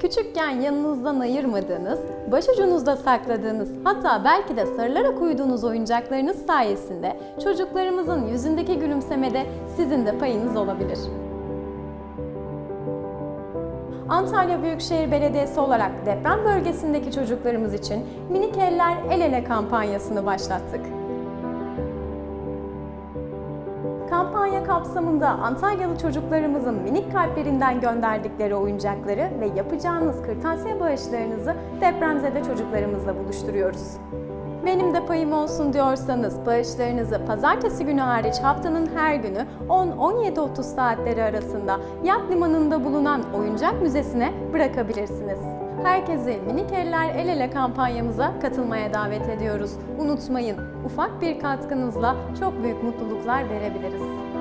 Küçükken yanınızdan ayırmadığınız, başucunuzda sakladığınız, hatta belki de sarılarak uyuduğunuz oyuncaklarınız sayesinde çocuklarımızın yüzündeki gülümsemede sizin de payınız olabilir. Antalya Büyükşehir Belediyesi olarak deprem bölgesindeki çocuklarımız için Minik Eller El Ele kampanyasını başlattık. Kampanya kapsamında Antalyalı çocuklarımızın minik kalplerinden gönderdikleri oyuncakları ve yapacağınız kırtasiye bağışlarınızı depremzede çocuklarımızla buluşturuyoruz. Benim de payım olsun diyorsanız bağışlarınızı pazartesi günü hariç haftanın her günü 10-17.30 saatleri arasında Yat Limanı'nda bulunan Oyuncak Müzesi'ne bırakabilirsiniz. Herkesi Minik Eller El Ele kampanyamıza katılmaya davet ediyoruz. Unutmayın, ufak bir katkınızla çok büyük mutluluklar verebiliriz.